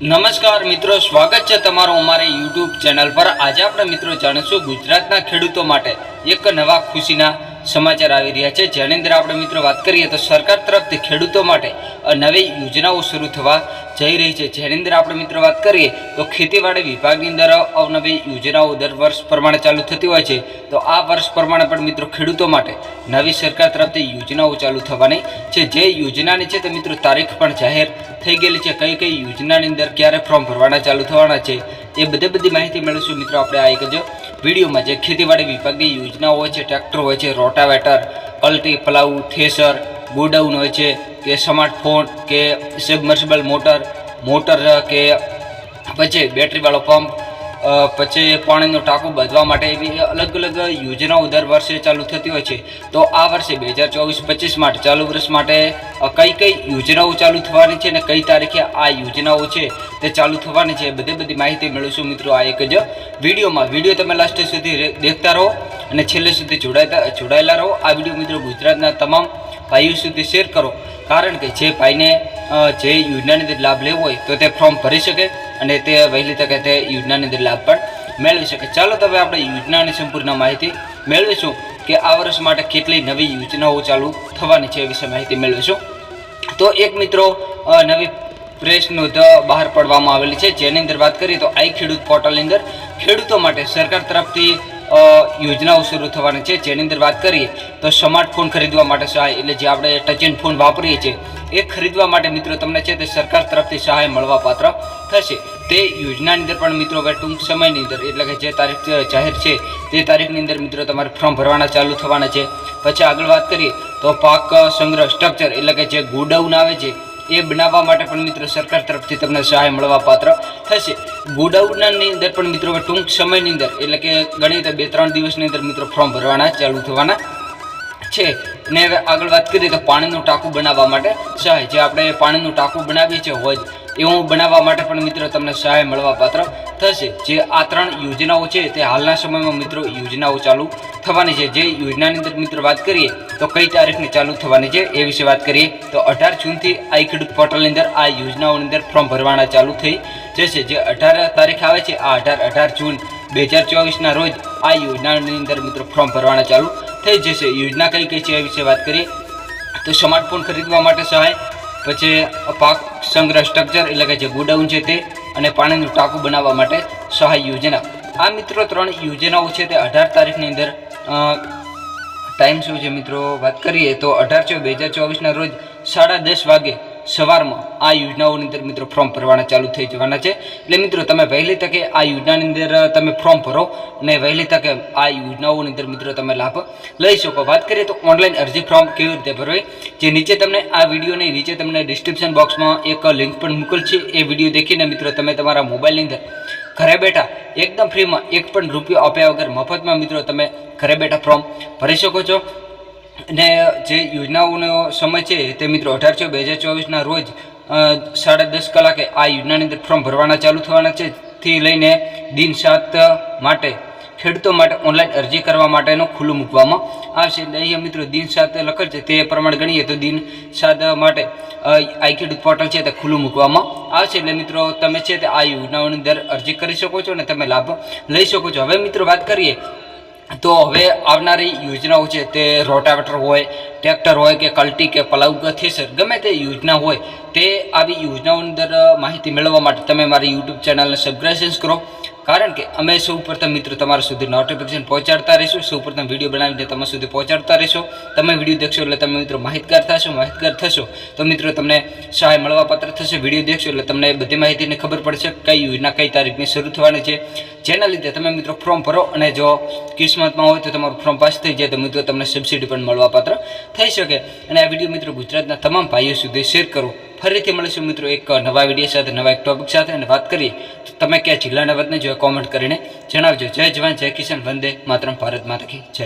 નમસ્કાર મિત્રો, સ્વાગત છે તમારું અમારી યુટ્યુબ ચેનલ પર. આજે આપણે મિત્રો જાણીશું ગુજરાતના ખેડૂતો માટે એક નવા ખુશીના સમાચાર આવી રહ્યા છે. જેની અંદર આપણે મિત્રો વાત કરીએ તો સરકાર તરફથી ખેડૂતો માટે નવી યોજનાઓ શરૂ થવા જઈ રહી છે. જેની અંદર આપણે મિત્રો વાત કરીએ તો ખેતીવાડી વિભાગની અંદર અવનવી યોજનાઓ દર વર્ષ પ્રમાણે ચાલુ થતી હોય છે. તો આ વર્ષ પ્રમાણે પણ મિત્રો ખેડૂતો માટે નવી સરકાર તરફથી યોજનાઓ ચાલુ થવાની છે. જે યોજનાની છે તે મિત્રો તારીખ પણ જાહેર થઈ ગયેલી છે. કઈ કઈ યોજનાની અંદર ક્યારે ફોર્મ ભરવાના, ચાલુ થવાના છે એ બધી બધી માહિતી મેળવીશું. મિત્રો, આપણે આ એક જ વિડીયોમાં જે ખેતીવાડી વિભાગની યોજનાઓ હોય છે, ટ્રેક્ટર હોય છે, રોટાવેટર, અલ્ટી, પલાઉ, થેસર, ગોડાઉન હોય છે, કે સ્માર્ટફોન કે સબમર્સિબલ મોટર મોટર કે પછી બેટરીવાળો પંપ પછી પાણીનો ટાંકો બાંધવા માટે એવી અલગ અલગ યોજનાઓ દર વર્ષે ચાલુ થતી હોય છે. તો આ વર્ષે બે હજાર ચોવીસ પચીસ માટે ચાલુ વર્ષ માટે કઈ કઈ યોજનાઓ ચાલુ થવાની છે અને કઈ તારીખે આ યોજનાઓ છે તે ચાલુ થવાની છે. બધી બધી માહિતી મેળવીશું મિત્રો આ એક જ વિડીયોમાં. વીડિયો તમે લાસ્ટ સુધી દેખતા રહો અને છેલ્લે સુધી જોડાતા જોડાયેલા રહો. આ વીડિયો મિત્રો ગુજરાતના તમામ ભાઈઓ સુધી શેર કરો. કારણ કે જે ભાઈને જે યોજનાની અંદર લાભ લેવો હોય તો તે ફોર્મ ભરી શકે અને તે વહેલી તકે તે યોજનાની અંદર લાભ પણ મેળવી શકે. ચાલો તમે આપણે યોજનાની સંપૂર્ણ માહિતી મેળવીશું કે આ વર્ષ માટે કેટલી નવી યોજનાઓ ચાલુ થવાની છે એ વિશે માહિતી મેળવીશું. તો એક મિત્રો નવી પ્રેસ ધ બહાર પાડવામાં આવેલી છે. જેની અંદર વાત કરીએ તો આઈ ખેડૂત પોર્ટલની અંદર ખેડૂતો માટે સરકાર તરફથી યોજનાઓ શરૂ થવાની છે. જેની અંદર વાત કરીએ તો સ્માર્ટફોન ખરીદવા માટે સહાય, એટલે જે આપણે ટચ એન્ડ ફોન વાપરીએ છીએ, એ ખરીદવા માટે મિત્રો તમને છે તે સરકાર તરફથી સહાય મળવા પાત્ર થશે. તે યોજનાની અંદર પણ મિત્રો હવે ટૂંક સમયની અંદર, એટલે કે જે તારીખ જાહેર છે, તે તારીખની અંદર મિત્રો તમારે ફોર્મ ભરવાના ચાલુ થવાના છે. પછી આગળ વાત કરીએ તો પાક સંગ્રહ, સ્ટ્રક્ચર, એટલે કે જે ગોડાઉન આવે છે એ બનાવવા માટે પણ મિત્રો સરકાર તરફથી તમને સહાય મળવા પાત્ર થશે. ગોડાઉનની અંદર પણ મિત્રો ટૂંક સમયની અંદર, એટલે કે ગણી તો બે ત્રણ દિવસની અંદર મિત્રો ફોર્મ ભરવાના ચાલુ થવાના છે. ને હવે આગળ વાત કરીએ તો પાણીનું ટાંકું બનાવવા માટે. સહાય જે આપણે પાણીનું ટાંકું બનાવીએ છીએ હોજ એવું બનાવવા માટે પણ મિત્રો તમને સહાય મળવા પાત્ર થશે. જે આ ત્રણ યોજનાઓ છે તે હાલના સમયમાં મિત્રો યોજનાઓ ચાલુ થવાની છે. જે યોજનાની અંદર મિત્રો વાત કરીએ તો કઈ તારીખની ચાલુ થવાની છે એ વિશે વાત કરીએ તો અઢાર જૂનથી આઈ ખેડૂત પોર્ટલની અંદર આ યોજનાઓની અંદર ફોર્મ ભરવાના ચાલુ થઈ જશે. જે અઢાર તારીખ આવે છે, આ અઢાર અઢાર જૂન બે હજાર ચોવીસના રોજ આ યોજનાની અંદર મિત્રો ફોર્મ ભરવાના ચાલુ થઈ જશે. યોજના કઈ કઈ છે એ વિશે વાત કરીએ. તો સ્માર્ટફોન ખરીદવા માટે સહાય, પછી પાક સંગ્રહ સ્ટ્રક્ચર એટલે કે જે ગોડાઉન છે તે, અને પાણીનું ટાંકું બનાવવા માટે સહાય યોજના. આ મિત્રો ત્રણ યોજનાઓ છે તે અઢાર તારીખની અંદર ટાઈમ શું છે મિત્રો વાત કરીએ તો અઢાર છ બે હજાર ચોવીસના રોજ સાડા દસ વાગે સવારમાં આ યોજનાઓની અંદર મિત્રો ફોર્મ ભરવાના ચાલુ થઈ જવાના છે. એટલે મિત્રો તમે વહેલી તકે આ યોજનાની અંદર તમે ફોર્મ ભરો અને વહેલી તકે આ યોજનાઓની અંદર મિત્રો તમે લાભ લઈ શકો. વાત કરીએ તો ઓનલાઈન અરજી ફોર્મ કેવી રીતે ભરવી? જે નીચે તમને આ વિડીયોની નીચે તમને ડિસ્ક્રિપ્શન બોક્સમાં એક લિંક પણ મૂકેલ છે. એ વીડિયો દેખીને મિત્રો તમે તમારા મોબાઈલની અંદર ઘરે બેઠા એકદમ ફ્રીમાં એક પણ રૂપિયો આપ્યા વગર મફતમાં મિત્રો તમે ઘરે બેઠા ફોર્મ ભરી શકો છો. અને જે યોજનાઓનો સમય છે તે મિત્રો અઢાર છ બે હજાર ચોવીસના રોજ સાડા દસ કલાકે આ યોજનાની અંદર ફોર્મ ભરવાના ચાલુ થવાના છે. થી લઈને દિન સાત માટે, ખેડૂતો માટે ઓનલાઈન અરજી કરવા માટેનું ખુલ્લું મૂકવામાં આવશે. અહીંયા મિત્રો દિન સાત લખેલ છે, તે પ્રમાણે ગણીએ તો દિન સાત માટે આઈકીડ આઈ ખેડૂત પોર્ટલ છે તે ખુલ્લું મૂકવામાં આવશે. એટલે મિત્રો તમે છે તે આ યોજનાઓની અંદર અરજી કરી શકો છો અને તમે લાભ લઈ શકો છો. હવે મિત્રો વાત કરીએ તો હવે આવનારી યોજનાઓ છે તે રોટાવેટર હોય, ટ્રેક્ટર હોય કે કલ્ટી કે પલાવ થેસર, ગમે તે યોજના હોય, તે આવી યોજનાઓની અંદર માહિતી મેળવવા માટે તમે મારી યુટ્યુબ ચેનલને સબસ્ક્રાઈબ કરો. કારણ કે અમે સૌપ્રથમ મિત્રો તમારા સુધી નોટિફિકેશન પહોંચાડતા રહીશું. સૌપ્રથમ વીડિયો બનાવીને તમારા સુધી પહોંચાડતા રહેશો. તમે વીડિયો દેખશો એટલે તમે મિત્રો માહિતગાર થશો માહિતગાર થશો. તો મિત્રો તમને સહાય મળવા પાત્ર થશે. વીડિયો દેખશો એટલે તમને બધી માહિતીની ખબર પડશે કઈ યોજના કઈ તારીખની શરૂ થવાની છે. જેના લીધે તમે મિત્રો ફોર્મ ભરો અને જો કિસ્મતમાં હોય તો તમારું ફોર્મ પાસ થઈ જાય તો મિત્રો તમને સબસિડી પણ મળવા પાત્ર થઈ શકે. અને આ વીડિયો મિત્રો ગુજરાતના તમામ ભાઈઓ સુધી શેર કરો. ફરીથી મળીશું મિત્રો એક નવા વીડિયો સાથે, નવા એક ટોપિક સાથે. અને વાત કરીએ તો તમે ક્યાં જિલ્લાના વતને જો કોમેન્ટ કરીને જણાવજો. જય જવાન, જય કિસાન. વંદે માતરમ. ભારત માતા જય.